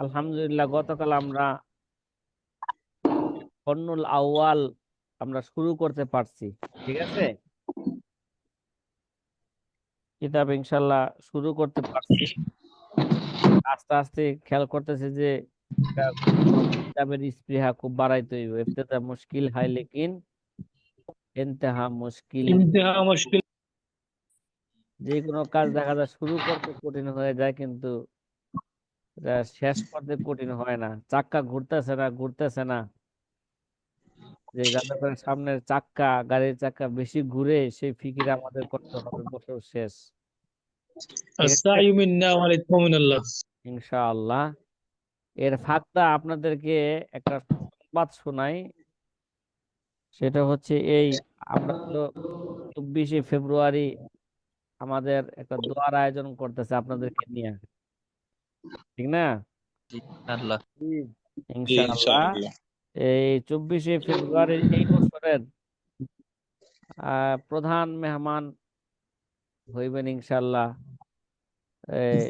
আলহামদুলিল্লাহ, গতকাল আমরা আউয়াল আমরা শুরু করতে পারছি, ঠিক আছে? কিতাব ইনশাল্লাহ শুরু করতে পারছি। আস্তে আস্তে খেয়াল করতেছে যে কিতাবের স্পৃহা খুব বাড়াইতে হইব, ইফতেদা মুশকিল হাই লেকিন ইন্তেহা মুশকিল। ইন্তেহা মুশকিল। যে কোনো কাজ দেখা যায় শুরু করতে কঠিন হয়ে যায় কিন্তু শেষ করতে কঠিন হয় না। চাক্কা ঘুরতেছে না ঘুরতেছে না। যে যাতে করে সামনের চাক্কা গাড়ির চাক্কা বেশি ঘুরে সেই ফিকির আমাদের করতে হবে বছর শেষ। ইনশাআল্লাহ। এর ফাঁকটা আপনাদেরকে একটা সংবাদ শোনাই। সেটা হচ্ছে এই আমরা তো চব্বিশে ফেব্রুয়ারি আমাদের একটা দোয়ার আয়োজন করতেছে আপনাদেরকে নিয়ে। ঠিক না? ইনশাআল্লাহ। এই চব্বিশে ফেব্রুয়ারির এই বছরের প্রধান মেহমান হইবেন ইনশাল্লাহ এই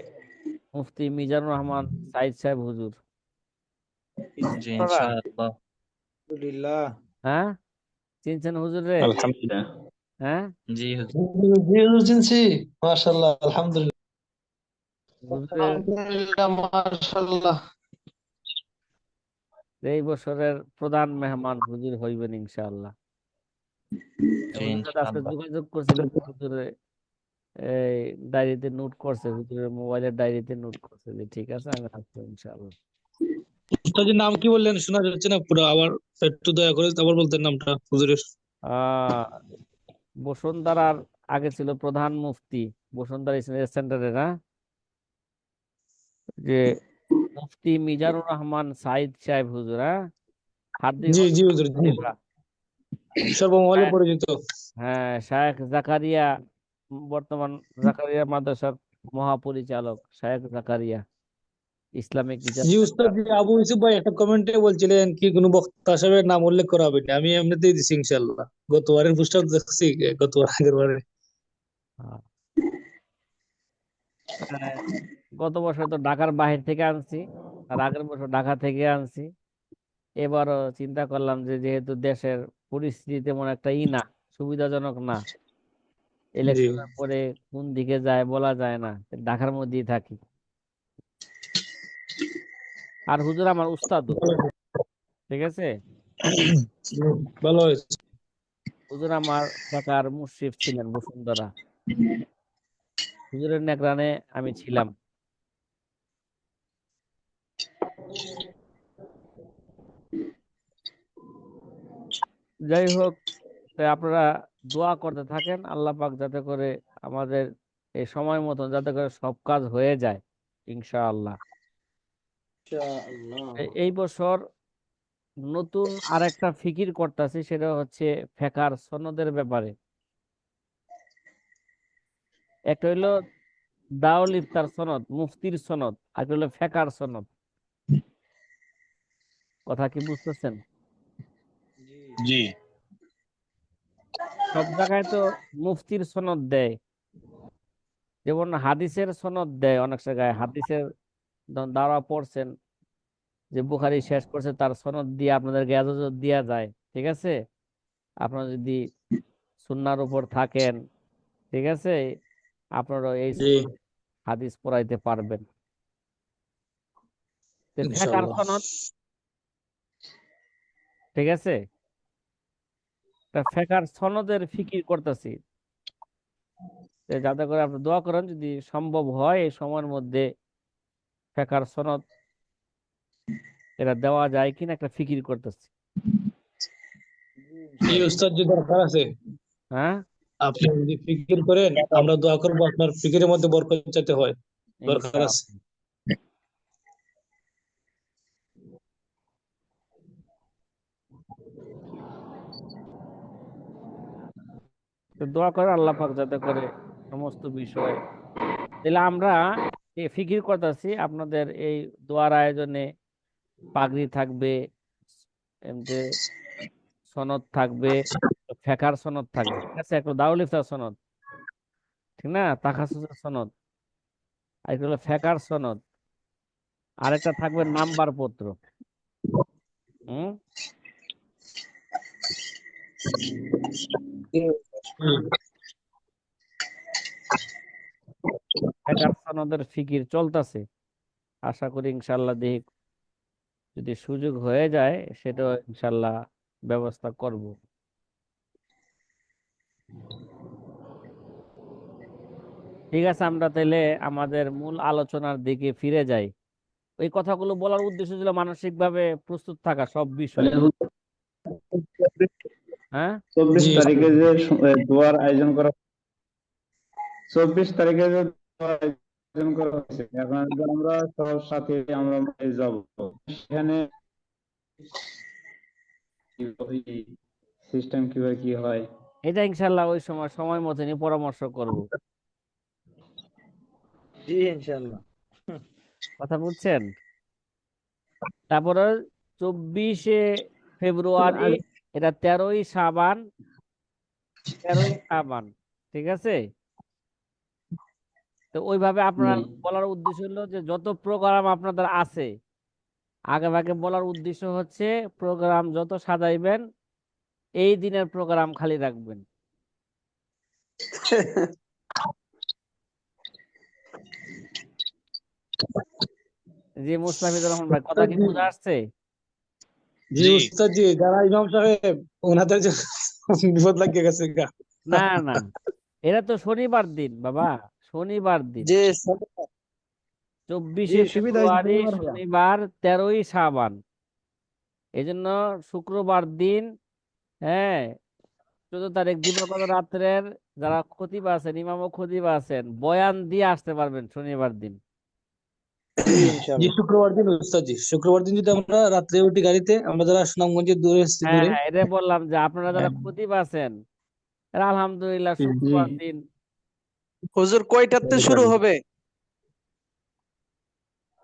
মুফতি মিজানুর রহমান সাইদ সাহেব হুজুর। হ্যাঁ? চিনছেন হুজুর। রে আলহামদুলিল্লাহ। হ্যাঁ? জি জি হুজুর চিনছি মাশাআল্লাহ আলহামদুলিল্লাহ। আলহামদুলিল্লাহ মাশাআল্লাহ। এই বছরের প্রধান মেহমান হুজুর হইবেন ইনশাআল্লাহ। যোগাযোগ করছিলাম হুজুরে। এই ডায়েরিতে নোট করছে হুজুরের মোবাইলের ডায়েরিতে নোট করছে যে ঠিক আছে আমি আসব ইনশাআল্লাহ। উস্তাদের নাম কি বললেন? শোনা যাচ্ছে না পুরো আবার একটু দয়া করে আবার বলতেন নামটা হুজুরের। বসুন্ধরার আগে ছিল প্রধান মুফতি বসুন্ধরা ইসলামিক সেন্টারে না যে মুফতি মিজানুর রহমান সাইদ সাহেব হুজুর হ্যাঁ? হার্দিক জি জি হুজুর জি। সর্বমহলে হ্যাঁ। পরিচিত। হ্যাঁ শায়েখ জাকারিয়া বর্তমান জাকারিয়া মাদ্রাসার মহাপরিচালক শায়েখ জাকারিয়া। ইসলামিক জি উস্তাদ জি আবু ইউসুফ ভাই একটা কমেন্টে বলছিলেন কি কোনো বক্তা সাহেবের নাম উল্লেখ করা হবে না? আমি এমনিতেই দিছি ইনশাআল্লাহ। গতবারের পুস্তক দেখছি গতবার আগের বারে। হ্যাঁ। গত বছর তো ঢাকার বাহির থেকে আনছি আর আগের বছর ঢাকা থেকে আনছি। এবারও চিন্তা করলাম যে যেহেতু দেশের পরিস্থিতি তেমন একটা ই না সুবিধাজনক না ইলেকশনের পরে কোন দিকে যায় বলা যায় না ঢাকার মধ্যেই থাকি। আর হুজুর আমার উস্তাদ। ঠিক আছে? ভালো হয়েছে। হুজুর আমার ঢাকার মুশরিফ ছিলেন বসুন্ধরা। হুজুরের নেকরানে আমি ছিলাম। যাই হোক আপনারা দোয়া করতে থাকেন আল্লাহ পাক যাতে করে আমাদের এই সময় মতন যাতে করে সব কাজ হয়ে যায় ইনশাআল্লাহ। এই বছর নতুন আরেকটা ফিকির করতেছি সেটা হচ্ছে ফেকার সনদের ব্যাপারে। একটা হইল দাউল ইফতার সনদ মুফতির সনদ আর একটা হলো ফেকার সনদ। কথা কি বুঝতেছেন? জি। সব জায়গায় তো মুফতির সনদ দেয় যেমন হাদিসের সনদ দেয় অনেক জায়গায়। হাদিসের দাওরা পড়ছেন। যে বুখারী শেষ করছে তার সনদ দিয়ে আপনাদেরকে এজাজত দেয়া যায় ঠিক আছে? আপনারা যদি সুন্নাহর উপর থাকেন ঠিক আছে? আপনারা এই হাদিস পড়াইতে পারবেন। ঠিক আছে? ফেকার সনদের ফিকির করতেছি। যাতে করে আপনি দোয়া করেন যদি সম্ভব হয় এই সময়ের মধ্যে ফেকার সনদ এটা দেওয়া যায় কিনা একটা ফিকির করতেছি। এই উস্তাদ যদি দরকার আছে? হ্যাঁ? আপনি যদি ফিকির করেন আমরা দোয়া করব আপনার ফিকিরের মধ্যে বরকত চাইতে হয়। দরকার আছে। দোয়া করে আল্লাহ পাক যাতে করে সমস্ত বিষয়। তাহলে আমরা ফিকির করতেছি, আপনাদের এই দোয়ার আয়োজনে পাগড়ি থাকবে এমনি সনদ থাকবে, ফেকার সনদ থাকবে, ঠিক আছে? একটা দারুল ইফতার সনদ, ঠিক না? তাখাসুসের সনদ, আর একটা হলো ফেকার সনদ, আরেকটা থাকবে নাম্বার পত্র হুম। ফেকার চলতেছে। আশা করি ইনশাল্লাহ দেখি যদি সুযোগ হয়ে যায় সেটাও ইনশাল্লাহ ব্যবস্থা করব। ঠিক আছে আমরা তাহলে আমাদের মূল আলোচনার দিকে ফিরে যাই। ওই কথাগুলো বলার উদ্দেশ্য ছিল মানসিকভাবে প্রস্তুত থাকা সব বিষয়ে। হ্যাঁ? চব্বিশ তারিখে যে দোয়ার আয়োজন করা চব্বিশ তারিখে যে আয়োজন করা হয়েছে এখন যে আমরা সবার সাথে আমরা যাব। সেখানে সিস্টেম কীভাবে কি হয়? এটা ইনশাল্লাহ ওই সময় সময় মতনই পরামর্শ করব। জি ইনশাল্লাহ। কথা বুঝছেন? তারপরে চব্বিশে ফেব্রুয়ারি এটা তেরোই সাবান তেরোই সাবান ঠিক আছে? তো ওইভাবে আপনার বলার উদ্দেশ্য হলো যে যত প্রোগ্রাম আপনাদের আছে আগে ভাগে বলার উদ্দেশ্য হচ্ছে প্রোগ্রাম যত সাজাইবেন এই দিনের প্রোগ্রাম খালি রাখবেন। জি মুস্তাফিজুর রহমান ভাই কথা কি বুঝা আসছে? জি। উস্তাদ জি যারা ইমাম সাহেব ওনাদের যে বিপদ লাগিয়ে গেছে না না। এটা তো শনিবার দিন বাবা। শনিবার দিন। যে চব্বিশে সুবিধা ফেব্রুয়ারি শনিবার তেরোই সাবান এই জন্য শুক্রবার দিন হ্যাঁ চোদ্দ তারিখ দিবাগত রাত্রের যারা খতিব আছেন ইমাম ও খতিব আছেন বয়ান দিয়ে আসতে পারবেন শনিবার দিন। জি শুক্রবার দিন উস্তাদ শুক্রবার দিন যদি আমরা রাত্রে উঠি গাড়িতে আমরা যারা সুনামগঞ্জে দূরে এসেছি হ্যাঁ দূরে। হ্যাঁ এটা বললাম যে আপনারা যারা হ্যাঁ। খতিব আছেন আলহামদুলিল্লাহ। শুক্রবার দিন হুজুর কয়টাতে শুরু হবে?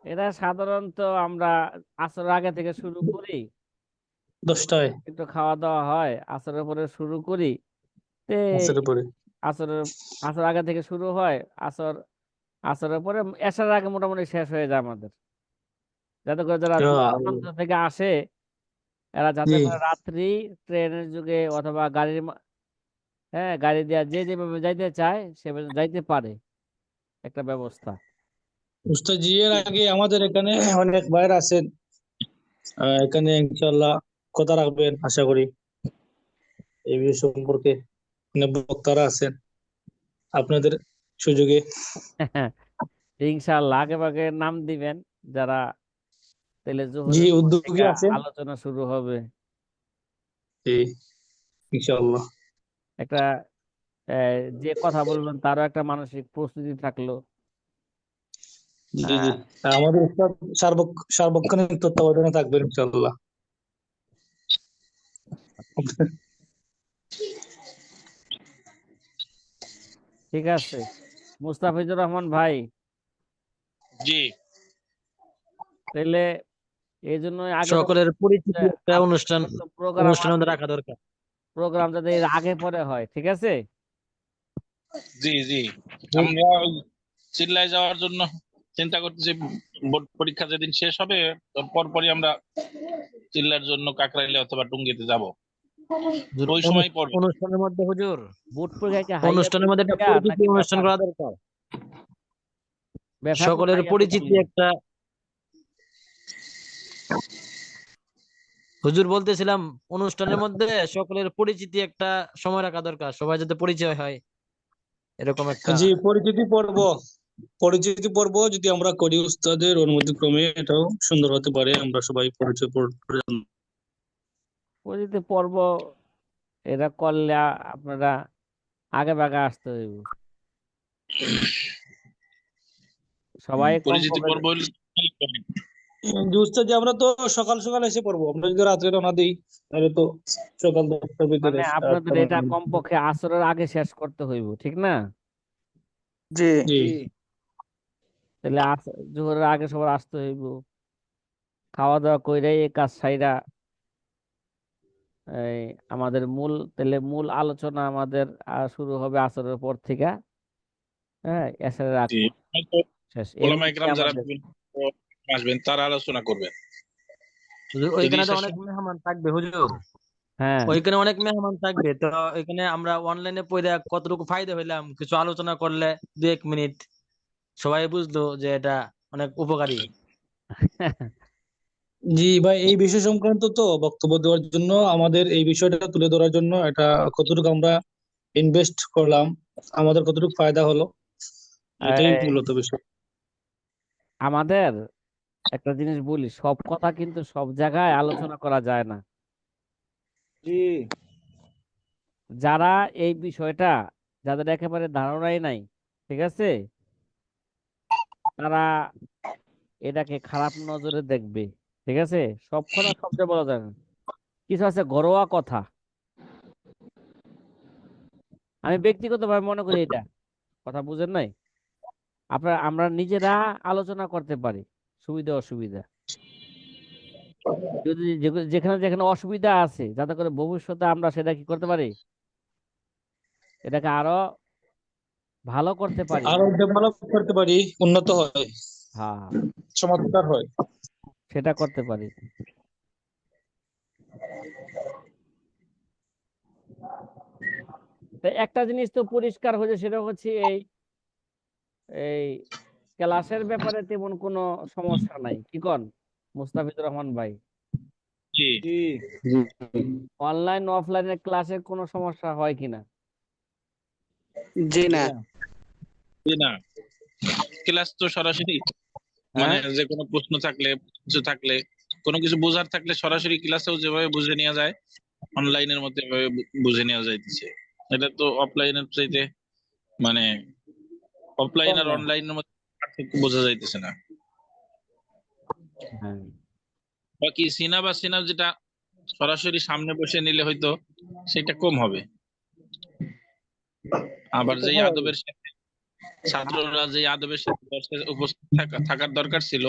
এটা সাধারণত আমরা আসর আগে থেকে শুরু করি। দশটায়। একটু খাওয়া দাওয়া হয় আসরের পরে শুরু করি। তে আসর পরে। আসরের আসর আগে থেকে শুরু হয় আসর আসরের পরে এসার আগে মোটামুটি শেষ হয়ে যায় আমাদের। যাতে করে যারা থেকে আসে এরা যাতে করে রাত্রি ট্রেনের যুগে অথবা গাড়ির হ্যাঁ গাড়ি দিয়া যে যেভাবে যাইতে চায় সেভাবে যাইতে পারে। একটা ব্যবস্থা। উস্তাদজি এর আগে আমাদের এখানে অনেক ভাইরা আছেন এখানে ইনশাল্লাহ কথা রাখবেন আশা করি। এই বিষয় সম্পর্কে অনেক বক্তারা আছেন। আপনাদের সুযোগে। ইনশাআল্লাহ আগে ভাগে নাম দিবেন যারা তাহলে জি উদ্যোগী আছেন। আলোচনা শুরু হবে। জি ইনশাআল্লাহ। একটা আহ, যে কথা বলবেন তারও একটা মানসিক প্রস্তুতি থাকল। জি জি। আমাদের সার্বক্ষণিক তত্ত্বাবধানে থাকবেন ইনশাআল্লাহ। ঠিক আছে। মুস্তাফিজুর রহমান ভাই। জি। তাহলে এই জন্য আগে সকলের পরিচিতি একটা অনুষ্ঠান প্রোগ্রাম অনুষ্ঠান রাখা দরকার। প্রোগ্রাম যাতে এর আগে পরে হয় ঠিক আছে? জি জি। আমরা চিল্লায় যাওয়ার জন্য চিন্তা করতেছি বোর্ড পরীক্ষা যেদিন শেষ হবে পরপরই আমরা চিল্লার জন্য কাকরাইলে অথবা টুঙ্গিতে যাব। ওই সময় পড়বে। অনুষ্ঠানের মধ্যে হুজুর বোর্ড পরীক্ষা অনুষ্ঠানের মধ্যে একটা পরিচিতি অনুষ্ঠান করা দরকার। সকলের পরিচিতি একটা হুজুর বলতেছিলাম অনুষ্ঠানের মধ্যে সকলের পরিচিতি একটা সময় রাখা দরকার সবাই যাতে পরিচয় হয়। এরকম একটা জি পরিচিতি পর্ব পরিচিতি পর্ব যদি আমরা করি উস্তাদের অনুমতি ক্রমে এটাও সুন্দর হতে পারে আমরা সবাই পরিচয় পর- পর- পরিচিতি পর্ব এটা করলে আপনারা আগে ভাগে আসতে হইব। সবাই পরিচিতি পর্ব হইলে যে আমরা তো সকাল সকাল এসে পড়ব। আমরা যদি রাত্রে রওনা দিই তাহলে তো সকাল দশটার ভিতরে মানে আপনাদের এটা কমপক্ষে আসরের আগে শেষ করতে হইব ঠিক না? জি জি। তাহলে আস- জোহরের আগে সবার আসতে হইব। খাওয়া দাওয়া কইরাই এই কাজ সাইরা এই আমাদের মূল তাহলে মূল আলোচনা আমাদের শুরু হবে আসরের পর থেকে। হ্যাঁ এসারের আগ শেষ। আসবেন তারা আলোচনা করবেন। ওইখানে তো অনেক মেহমান থাকবে হুজুর। হ্যাঁ। ওইখানে অনেক মেহমান থাকবে তো ওইখানে আমরা অনলাইনে পড়ে কতটুকু ফায়দা হইলাম কিছু আলোচনা করলে দু এক মিনিট। সবাই বুঝলো যে এটা অনেক উপকারী। জি ভাই এই বিষয় সংক্রান্ত তো বক্তব্য দেওয়ার জন্য আমাদের এই বিষয়টা তুলে ধরার জন্য এটা কতটুকু আমরা ইনভেস্ট করলাম আমাদের কতটুকু ফায়দা হলো এটাই মূলত বিষয়। আমাদের একটা জিনিস বলি সব কথা কিন্তু সব জায়গায় আলোচনা করা যায় না। জি। যারা এই বিষয়টা যাদের একেবারে ধারণাই নাই ঠিক আছে? তারা এটাকে খারাপ নজরে দেখবে ঠিক আছে? সব কথা সবচেয়ে বলা যায় না। কিছু আছে ঘরোয়া কথা। আমি ব্যক্তিগতভাবে মনে করি এটা। কথা বুঝেন নাই? আপনার আমরা নিজেরা আলোচনা করতে পারি। সুবিধা অসুবিধা? যদি যেখানে যেখানে অসুবিধা আছে যাতে করে ভবিষ্যতে আমরা সেটা কি করতে পারি? এটাকে আরও ভালো করতে পারি। আরও ডেভেলপ করতে পারি উন্নত হয় হ্যাঁ। চমৎকার হয়। সেটা করতে পারি। একটা জিনিস তো পরিষ্কার হয়েছে সেটা হচ্ছে এই এই ক্লাসের ব্যাপারে তেমন কোনো সমস্যা নাই। কি কন? মুস্তাফিজুর রহমান ভাই। জি। জি। জি। অনলাইন অফলাইনের ক্লাসে কোনো সমস্যা হয় কিনা জি না। জি না। ক্লাস তো সরাসরি মানে হ্যাঁ। যে কোনো প্রশ্ন থাকলে কিছু থাকলে কোনো কিছু বোঝার থাকলে সরাসরি ক্লাসেও যেভাবে বুঝে নেওয়া যায় অনলাইনের মধ্যে এভাবে বুঝে নেওয়া যাইতেছে। এটা তো অফলাইনের চাইতে মানে অফলাইন আর। অনলাইনের মধ্যে পার্থক্য বোঝা যাইতেছে না। হ্যাঁ। বাকি সিনা বা সিনা যেটা সরাসরি সামনে বসে নিলে হয়তো সেটা কম হবে। আবার যেই আদবের সাথে ছাত্ররা যে আদবের সাথে উপস্থিত থাকা থাকার দরকার ছিল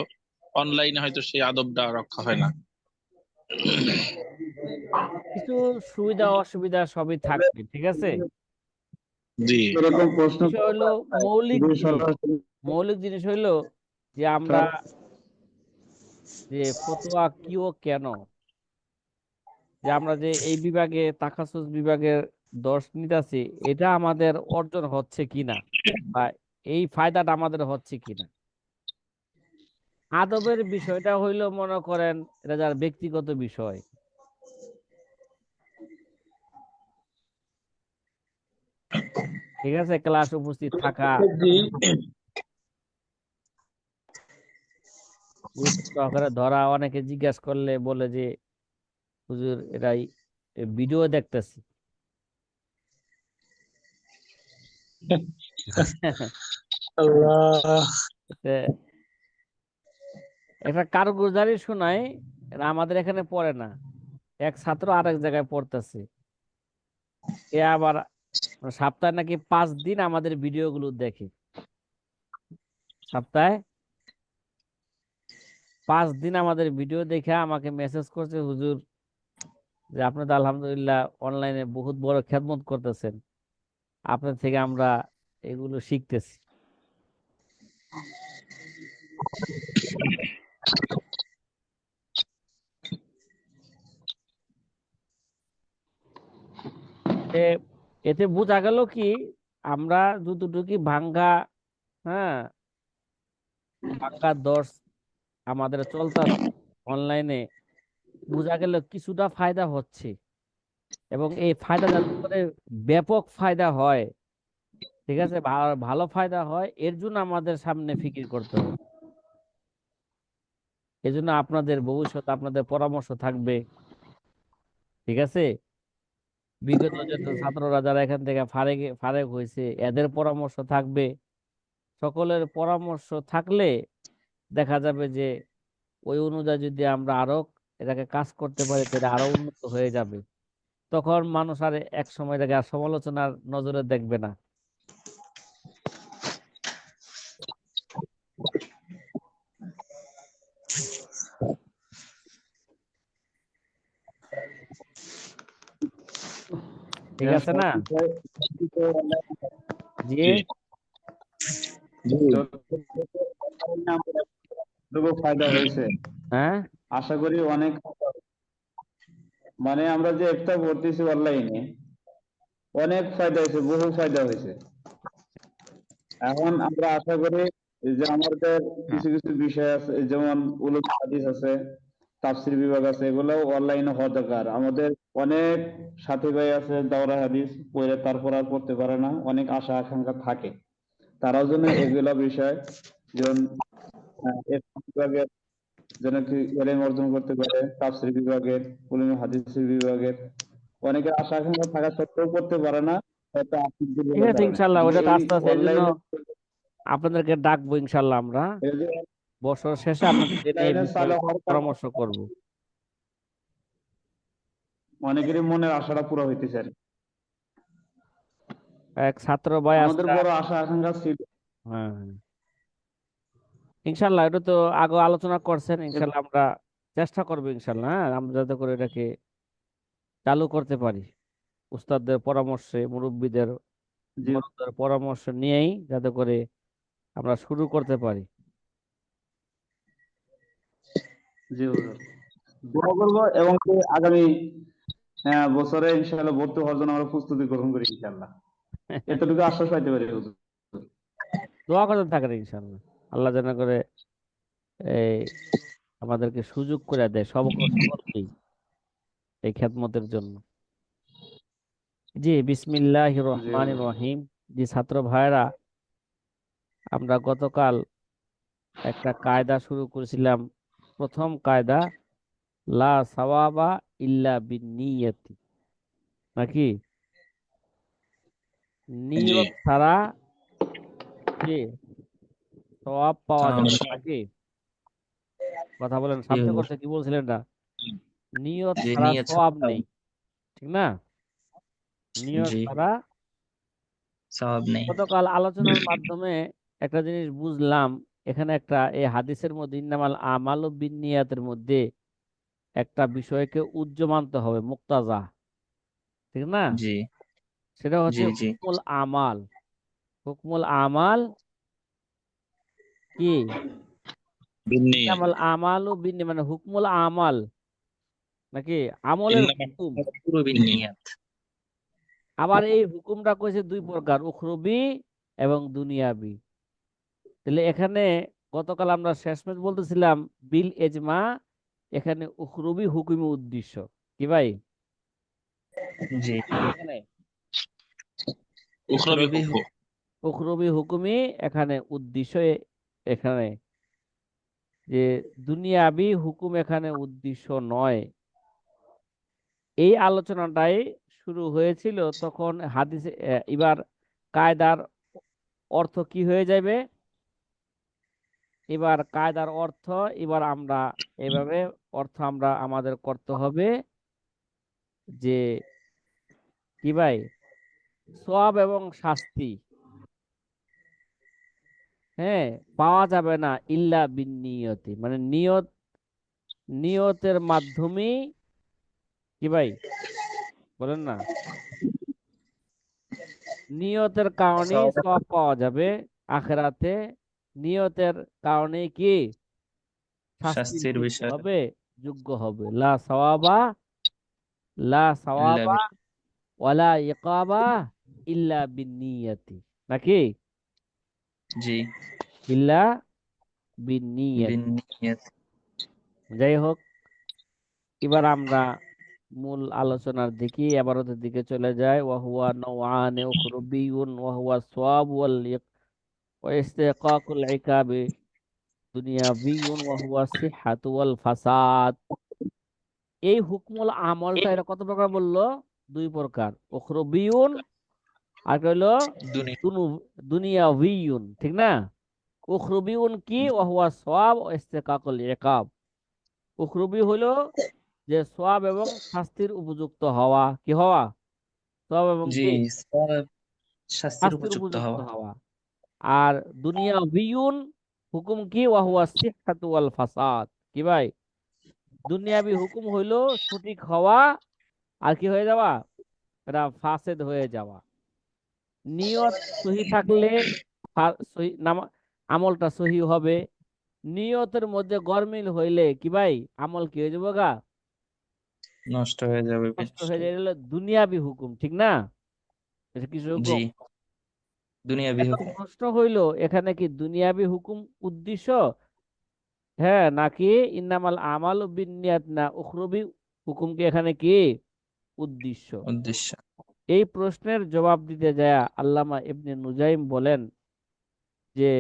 অনলাইনে হয়তো সেই আদবটা রক্ষা হয় না। কিছু সুবিধা অসুবিধা সবই থাকবে ঠিক আছে? জি। এরকম প্রশ্ন হলো মৌলিক মৌলিক জিনিস হইল যে আমরা যে ফতোয়া কি ও কেন? যে আমরা যে এই বিভাগে তাখাসুস বিভাগের দর্শ নিতেছি এটা আমাদের অর্জন হচ্ছে কিনা? বা এই ফায়দাটা আমাদের হচ্ছে কিনা? আদবের বিষয়টা হইল মনে করেন এটা যার ব্যক্তিগত বিষয়। ঠিক আছে? ক্লাস উপস্থিত থাকা জি গুরুত্ব সহকারে ধরা অনেকে জিজ্ঞাসা করলে বলে যে হুজুর এটাই ভিডিও দেখতেছি। একটা কারগুজারি শোনাই এটা আমাদের এখানে পড়ে না। এক ছাত্র আরেক জায়গায় পড়তেছে। এ আবার সপ্তাহে নাকি পাঁচ দিন আমাদের ভিডিওগুলো দেখে। সপ্তাহে পাঁচ দিন আমাদের ভিডিও দেখে আমাকে মেসেজ করছে, হুজুর, যে আপনি তো আলহামদুলিল্লাহ অনলাইনে বহুত বড় খেদমত করতেছেন। আপনার থেকে আমরা এগুলো শিখতেছি। এতে বোঝা গেল কি, আমরা যতটুকু ভাঙ্গা হ্যাঁ ভাঙ্গা দর্শ আমাদের চলতেছে অনলাইনে বোঝা গেল কিছুটা ফায়দা হচ্ছে এবং এই ফায়দা করে ব্যাপক ফায়দা হয়, ঠিক আছে? ভালো ফায়দা হয়, এর জন্য আমাদের সামনে ফিকির করতে হবে। এজন্য আপনাদের ভবিষ্যৎ, আপনাদের পরামর্শ থাকবে, ঠিক আছে? বিগত যত ছাত্ররা যারা এখান থেকে ফারেক ফারেক হয়েছে, এদের পরামর্শ থাকবে। সকলের পরামর্শ থাকলে দেখা যাবে যে ওই অনুযায়ী যদি আমরা আরও এটাকে কাজ করতে পারি তাহলে আরও উন্নত হয়ে যাবে। তখন মানুষ আর এক সময় এটাকে আর সমালোচনার নজরে দেখবে না। ঠিক হ্যাঁ, আছে না? জি? যতটুকু ফায়দা হয়েছে। হ্যাঁ? আশা করি অনেক মানে আমরা যে একটা করতেছি অনলাইনে অনেক ফায়দা হয়েছে বহু ফায়দা হয়েছে। এখন আমরা আশা করি যে আমাদের কিছু কিছু বিষয় আছে যেমন উলুম হাদিস আছে তাফসির বিভাগ আছে এগুলো অনলাইনে হওয়া দরকার। আমাদের অনেক সাথী ভাই আছে দাওরা হাদিস পড়ে তারপর আর পড়তে পারে না। অনেক আশা আকাঙ্ক্ষা থাকে। তারাও যেন এগুলো বিষয় যেমন বিভাগের যেন কি এলেম অর্জন করতে পারে তাফসির বিভাগের উলুম হাদিসের বিভাগের? অনেকের আশা আকাঙ্ক্ষা থাকা সত্ত্বেও করতে পারে না ঠিক আছে ইনশাল্লাহ ওটা আস্তে আস্তে জন্য আপনাদেরকে ডাকবো ইনশাল্লাহ আমরা। বছর শেষে কারণে পরামর্শ করব। অনেকেরই মনের আশাটা পুরো হইতেছে আর এক ছাত্র ভাই আমাদের বড় আশা আকাঙ্ক্ষা ছিল। হ্যাঁ হ্যাঁ। ইনশাল্লাহ এটা তো আগে আলোচনা করছেন ইনশাল্লাহ আমরা চেষ্টা করব ইনশাল্লাহ হ্যাঁ? আমরা যাতে করে এটাকে চালু করতে পারি। উস্তাদদের পরামর্শে মুরব্বীদের পরামর্শ নিয়েই যাতে করে আমরা শুরু করতে পারি। দোয়া করব এবং আগামী বছরে ইনশাআল্লাহ ভর্তি হওয়ার জন্য আমরা প্রস্তুতি গ্রহণ করি ইনশাআল্লাহ এতটুকু আশ্বাস পাইতে পারি। দোয়া করতে থাকেন ইনশাল্লাহ। আল্লাহ যেন করে এই আমাদেরকে সুযোগ করে দেয় সব সকলকেই এই খেদমতের জন্য। জি বিসমিল্লাহ রহমান রহিম। জি ছাত্র ভাইরা আমরা গতকাল একটা কায়দা শুরু করেছিলাম। প্রথম কায়দা লা সাওয়াবা ইল্লা বিনিয়াতি। নাকি? নিয়ত ছাড়া সওয়াব পাওয়া যাবে নাকি? কথা বলেন সামনে। কথা কি বলছিলেন না নিয়ত ছাড়া সওয়াব নেই ঠিক না? নিয়ত। ছাড়া সওয়াব নেই। গতকাল আলোচনার মাধ্যমে একটা জিনিস বুঝলাম এখানে একটা এই হাদিসের মধ্যে ইন্নামাল আমাল ও বিনিয়াতের মধ্যে একটা বিষয়কে উজ্জ মানতে হবে মুক্তাজা ঠিক না? জি। সেটা হচ্ছে। হুকমুল আমাল হুকমুল আমাল কি? বিন্নি। আমাল ও বিনি মানে হুকমুল আমাল। নাকি? আমলের হুকুম। আবার এই হুকুমটা কইছে দুই প্রকার উখরবি এবং দুনিয়াবি। তাহলে এখানে গতকাল আমরা শেষমেশ বলতেছিলাম বিল এজমা এখানে উখরবি হুকুমি উদ্দেশ্য। কি ভাই? জি। এখানে। উখরবি উখরবি হুকুম। এখানে উদ্দেশ্য এখানে যে দুনিয়াবি হুকুম এখানে উদ্দেশ্য নয়। এই আলোচনাটাই শুরু হয়েছিল তখন হাদিসে এবার কায়দার অর্থ কি হয়ে যাবে? এবার কায়দার অর্থ, এবার আমরা এভাবে অর্থ আমরা আমাদের করতে হবে যে কি ভাই? সব এবং শাস্তি। হ্যাঁ পাওয়া যাবে না ইল্লা বিনিয়তি। মানে নিয়ত নিয়তের মাধ্যমেই কি ভাই? বলেন না। নিয়তের সওয়াব- সওয়াব পাওয়া যাবে আখেরাতে। নিয়তের কারণে কি? শাস্তির বিষয়। হবে যোগ্য হবে। লা সওয়াবা লা সওয়াবা ওয়ালা ইকাবা ইল্লা বিনিয়াতি। নাকি? জি। ইল্লা বিনিয়াত যাই হোক এবার আমরা মূল আলোচনার দিকে এবারতের দিকে চলে যায় ওয়াহুয়া নওয়ান উখরুবিয়ুন ওয়াহুয়া সওয়াব ওয়াল ইক- ইকাবি দুনিয়াবিয়ুন ওয়াহুয়া সিহহাতু ওয়াল ফাসাদ। এই হুকমুল আমলটা এটা কত প্রকার বলল? দুই প্রকার। উখরুবিয়ুন আর হলো? দুনিয়া। দুনু- দুনিয়াবিয়ুন ঠিক না? উখরুবিয়ুন কি? ওয়াহুয়া সওয়াব ইস্তিকাকুল ইকাব উখরুবি হলো যে সওয়াব এবং শাস্তির উপযুক্ত হওয়া। কি হওয়া? সওয়াব এবং জি শাস্তির উপযুক্ত হওয়া। আর দুনিয়া বিয়ুন হুকুম কি? ওয়াহুয়া সিহহাতু ওয়াল ফাসাদ। কি ভাই? দুনিয়াবি হুকুম হইল সঠিক হওয়া আর কি হয়ে যাওয়া? এটা ফাসেদ হয়ে যাওয়া। নিয়ত সহি থাকলে আমলটা সহি হবে। নিয়তের মধ্যে গরমিল হইলে কি ভাই? আমল কি হয়ে যাবে গা? নষ্ট হয়ে যাবে নষ্ট হয়ে হলো দুনিয়াবি হুকুম ঠিক না? এটা কিছু হুকুম? দুনিয়াবি হুকুম। প্রশ্ন হইল এখানে কি দুনিয়াবি হুকুম উদ্দেশ্য? হ্যাঁ নাকি ইন্নামাল আমাল বিনিয়াত না উখরবি হুকুম কি এখানে কি? উদ্দেশ্য। উদ্দেশ্য। এই প্রশ্নের জবাব দিতে যায় আল্লামা ইবনে নুজাইম বলেন যে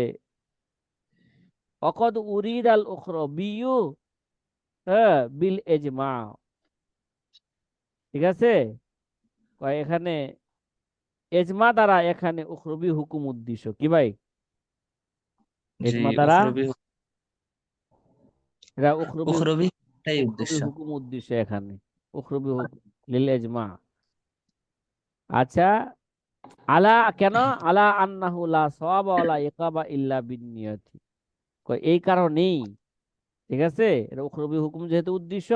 অকদ উরিদ আল উখরবিয়ু হ্যাঁ বিল এজমা। ঠিক আছে? এখানে এজমা দ্বারা এখানে উখরবি হুকুম উদ্দেশ্য। কি ভাই? এজমা দ্বারা? এটা উখরবি উখরবি হুকুম উদ্দেশ্য এখানে। উখরবি হুকুম লিল এজমা। আচ্ছা আলা কেন? আলা আন্নাহু লা সওয়াবা ওয়ালা ইকাবা ইল্লা বিনিয়তি। এই কারণেই, ঠিক আছে? এটা উখরবি হুকুম যেহেতু উদ্দেশ্য,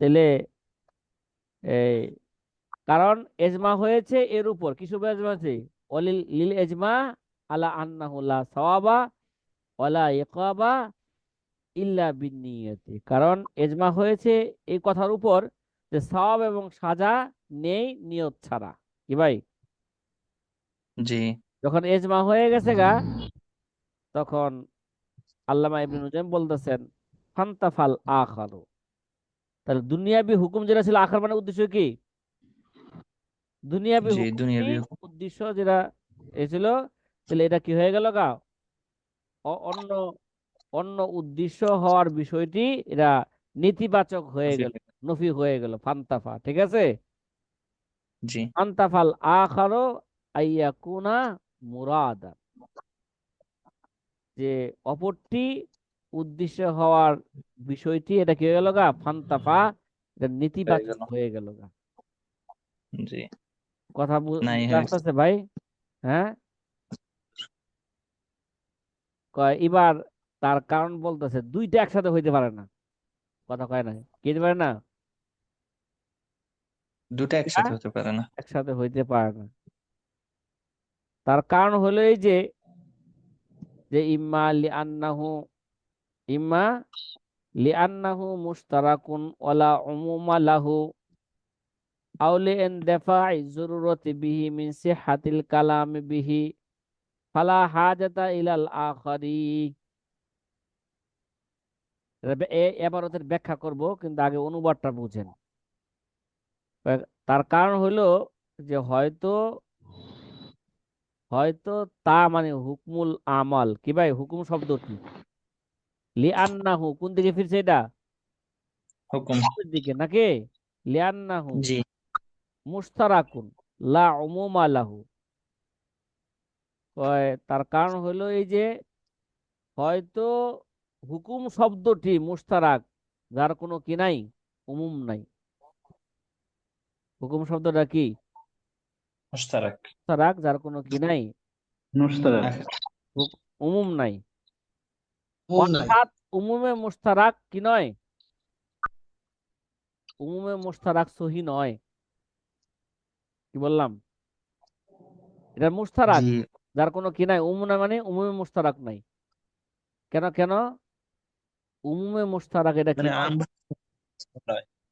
তাহলে, এই, কারণ এজমা হয়েছে এর উপর। কিছু এজমা আছে অলিল লিল এজমা, আলা আন্নাহু লা সওয়াবা ওয়ালা ইকাবা ইল্লা বিনিয়তি। কারণ এজমা হয়েছে এই কথার উপর যে সওয়াব এবং সাজা নেই নিয়ত ছাড়া। কি ভাই? জি। যখন এজমা হয়ে গেছে গা তখন আল্লামা ইবনে নুজাইম বলতেছেন ফান্তাফাল আখারু তাহলে দুনিয়াবি হুকুম যেটা ছিল আখার মানে উদ্দেশ্য কি? দুনিয়াবি জি দুনিয়াবি উদ্দেশ্য যেটা এসেছিল তাহলে এটা কি হয়ে গেল গা? অ- অন্য অন্য উদ্দেশ্য হওয়ার বিষয়টি এটা নেতিবাচক হয়ে গেল। নফি হয়ে গেল ফান্তাফা ঠিক আছে? জি। ফান্তাফাল আখারো আইয়াকুনা মুরাদা। যে অপরটি উদ্দেশ্য হওয়ার বিষয়টি এটা কি হয়ে গেল গা? ফান্তাফা এটা নেতিবাচক হয়ে গেল। গা। জি। কথা বুঝতে ভাই? হ্যাঁ? কয় এবার তার কারণ বলতেছে দুইটা একসাথে হইতে পারে না। কথা কয় না কি পারে না? দুটো একসাথে হতে পারে না। একসাথে হইতে পারে না। তার কারণ হলো এই যে যে ইম্মা লিআন্নাহু ইম্মা লিআন্নাহু মুশতারাকুন ওয়ালা উমুমা লাহু আও লিইনদাফা'i যুরুরাতি বিহি মিন সিহহাতিল কালাম বিহি ফালা হাজাতা ইলাল আখারি। এবারতের ব্যাখ্যা করব কিন্তু আগে অনুবাদটা বুঝেন। তার কারণ হলো যে হয়তো হয়তো তা মানে হুকমুল আমাল। কি ভাই? হুকুম শব্দটি লিআন্নাহু। কোন দিকে ফিরছে এটা? হুকুম। দিকে নাকি? লিআন্নাহু। জি। মুশতারাকুন। লা উমুমা লাহু। কয় তার কারণ হলো এই যে হয়তো হুকুম শব্দটি মুশতারাক যার কোনো কি নাই? উমুম নাই। হুকুম শব্দটা কি? যার কোনো কি নাই? মুশতারাক। উমুম নাই। অর্থাৎ উমুমে মুশতারাক কি নয়? উমুমে মুশতারাক সহি নয়। কি বললাম? এটা মুশতারাক জি। যার কোনো কি নাই? উমুনা মানে উমুমে মুশতারাক নাই। কেন কেন? উমুমে মুশতারাক এটা কি মানে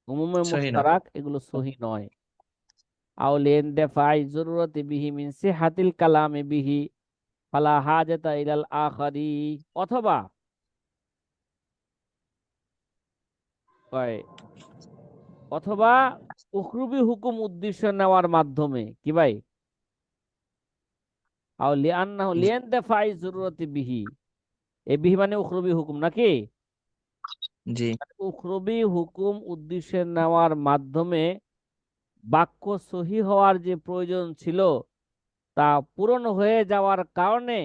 উমুমে। মুশতারাক এগুলো সহি নয়। আও লিনদাফা'i যুররাতি বিহি মিন সিহাতিল কালামি বিহি ফালা হাজাতা ইলাল আখারি অথবা অথবা উখরুবি হুকুম উদ্দেশ্য নেওয়ার মাধ্যমে কি ভাই? আও লিআন্নাহু বিহি এই বিহি মানে উখরুবি হুকুম নাকি? জি। উখরবি হুকুম উদ্দেশ্যে নেওয়ার মাধ্যমে বাক্য সহি হওয়ার যে প্রয়োজন ছিল তা পূরণ হয়ে যাওয়ার কারণে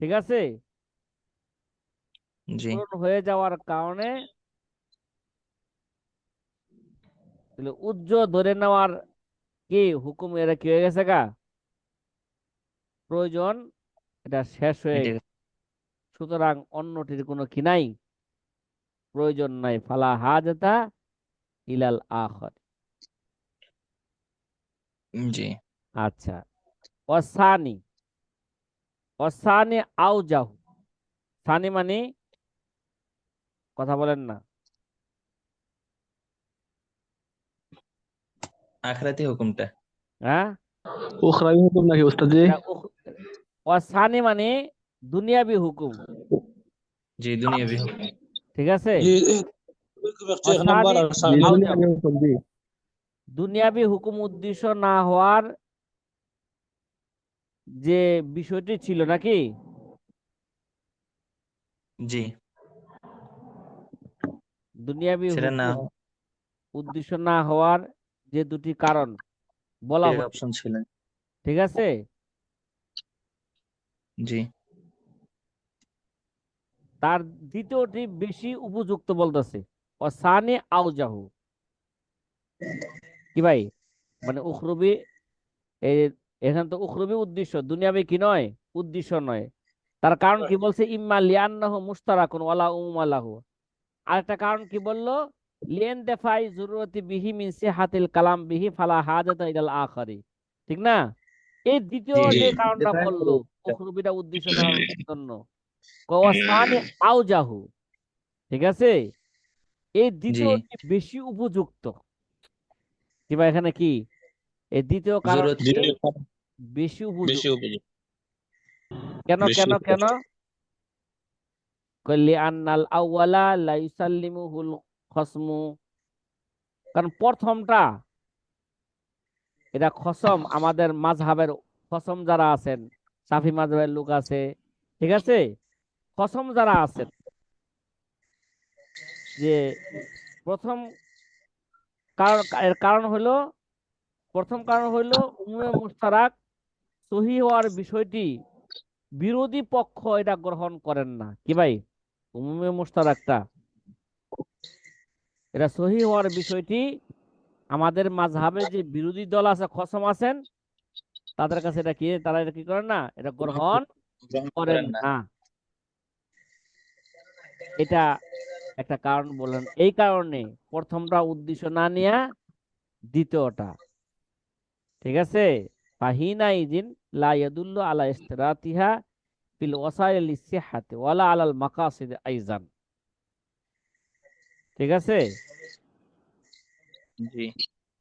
ঠিক আছে? পূরণ হয়ে যাওয়ার কারণে উজ্জ ধরে নেওয়ার কি হুকুম এরা কি হয়ে গেছে গা? প্রয়োজন এটা শেষ হয়ে সুতরাং অন্যটির কোনো কি নাই? প্রয়োজন নাই। ফালা হাজাতা ইলাল আখর। জি। আচ্ছা। অসানি। অসানি আউজাহু। সানি মানে কথা বলেন না। আখরাতি হুকুমটা। হ্যাঁ? উখরাবি হুকুম নাকি উস্তাদ? জি অসানি মানে দুনিয়াবি হুকুম। জি দুনিয়াবি হুকুম। ঠিক আছে? জি। দুনিয়াবি হুকুম উদ্দেশ্য না হওয়ার যে বিষয়টি ছিল নাকি? জি। দুনিয়াবি না উদ্দেশ্য না হওয়ার যে দুটি কারণ বলা অপশন ছিল। ঠিক আছে? জি। তার দ্বিতীয়টি বেশি উপযুক্ত বলতেছে। অসানে আউজাহু কি ভাই? মানে উখরবি এই এখানে তো উখরবি উদ্দেশ্য দুনিয়াবি কি নয়? উদ্দেশ্য নয়। তার কারণ কি বলছে? ইম্মা লিয়ান্নাহু মুস্তারাকুন ওয়ালা উমুমা লাহু আরেকটা কারণ কি বলল? লিয়েন দেফাই জরুরতি বিহি মিন সিহাতিল কালাম বিহি ফালা হাজাতা ইলাল আখারি। ঠিক না? এই দ্বিতীয় যে। কারণটা বলল উখরবিটা উদ্দেশ্য নেওয়ার জন্য। ওয়াসানি আউজাহু ঠিক আছে? এই দ্বিতীয়টি বেশি উপযুক্ত কি ভাই এখানে কি? এই দ্বিতীয় কারণ বেশি কেন কেন কেন? কইলি আন্নাল আউয়ালা লা ইউসাল্লিমুহুল খসমু। কারণ প্রথমটা এটা খসম আমাদের মাযহাবের খসম যারা আছেন সাফি মাযহাবের লোক আছে ঠিক আছে? খসম যারা আছেন যে প্রথম কারণ এর কারণ হলো প্রথম কারণ হলো উমুমে মুশতারাক সহি হওয়ার বিষয়টি বিরোধী পক্ষ এটা গ্রহণ করেন না। কি ভাই? উমুমে মুশতারাকটা। এটা সহি হওয়ার বিষয়টি আমাদের মাঝহাবে যে বিরোধী দল আছে খসম আছেন তাদের কাছে এটা কি তারা এটা কি করেন না এটা গ্রহণ করেন না। এটা একটা কারণ বললেন এই কারণে প্রথমটা উদ্দেশ্য না নিয়া দ্বিতীয়টা। ঠিক আছে? ফাহিনা ইজিন লা ইয়াদুল্লু আলা ইস্তিরাতিহা ফিল ওয়াসাইল লিসিহাতি ওয়ালা আলাল মাকাসিদ আইজান। ঠিক আছে? জি।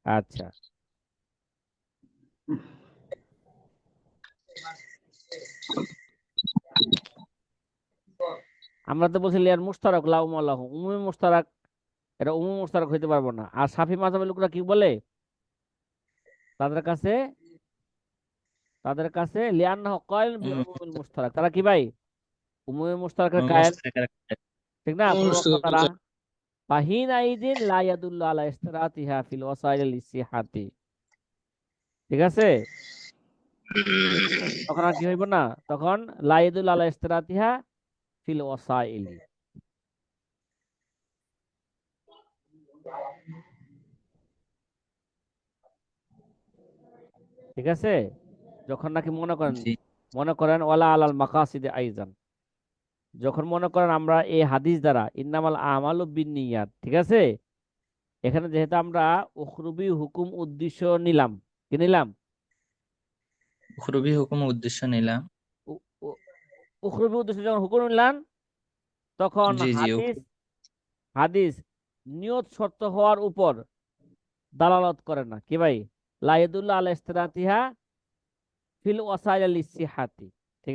আচ্ছা। আমরা তো বলছি লিয়ার মুস্তারাক লাউম আল্লাহ উমুমি মুস্তারাক এটা উমুমি মুস্তারাক হইতে পারব না। আর সাফি মাযহাবের লোকরা কি বলে? তাদের কাছে তাদের কাছে লিয়ান্নাহ কায়েল উম। উমুমিল মুস্তারাক তারা কি ভাই? উমুমি মুস্তারাকের উম, কায়েল ঠিক না? তারা ফাহিনা ইদিন লা ইয়াদুল্লু আলা ইস্তিরাতিহা ফিল ওয়াসাইল লিসিহাতি ঠিক আছে? তখন আর কি হইব না? তখন লাইদুল আলা ইস্তিরাতিহা ফিল ওয়াসাইলি ঠিক আছে? যখন নাকি মনে করেন মনে করেন ওয়ালা আলাল মাকাসিদে আইজান। যখন মনে করেন আমরা এই হাদিস দ্বারা ইন্নামাল আমালু বিন্নিয়াত ঠিক আছে? এখানে যেহেতু আমরা উখরুবি হুকুম উদ্দেশ্য নিলাম। কি নিলাম? খুবই হুকুম উদ্দেশ্য নিলাম। উখরুবি উদ্দেশ্যে যখন হুকুম নিলাম তখন হাদিস হাদিস নিয়ত শর্ত হওয়ার উপর দালালত করে না। কি ভাই? লাইদুল্লাহ আল ইস্তিরাতিহা ফিল ওয়াসাইল লিসিহাতি